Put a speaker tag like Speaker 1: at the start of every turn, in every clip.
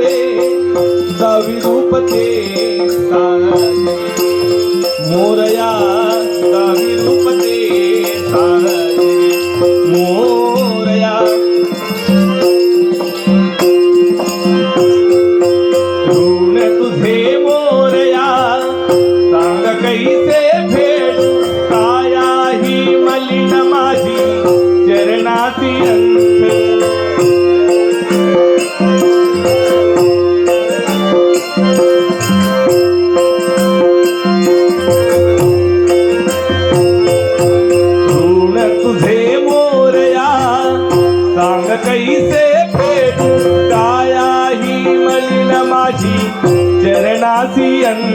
Speaker 1: रे सविरूपते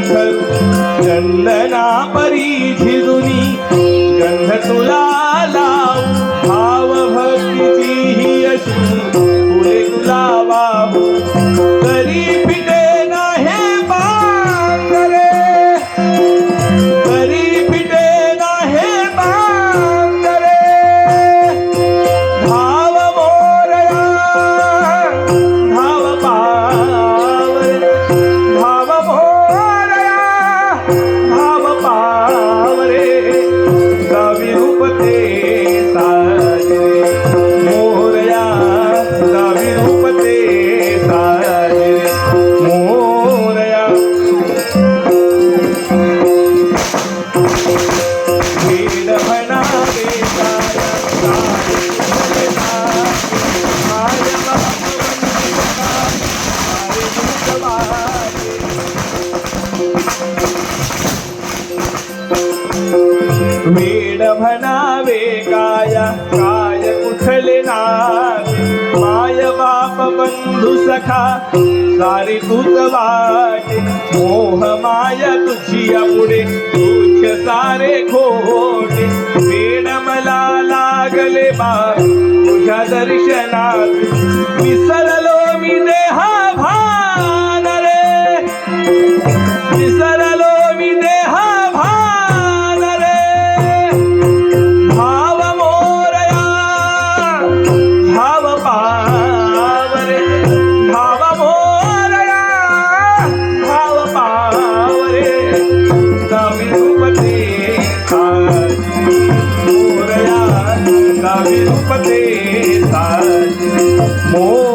Speaker 1: गंध चंदना परीझिदुनी गंध तुला भनावे काया काय कुठले माय बाप बंधू सखा सारी तूच वाटे. मोह माया तुझी पुढे तुझ सारे खोटे. वेड मला लागले बाप तुझ्या दर्शनात विसर more.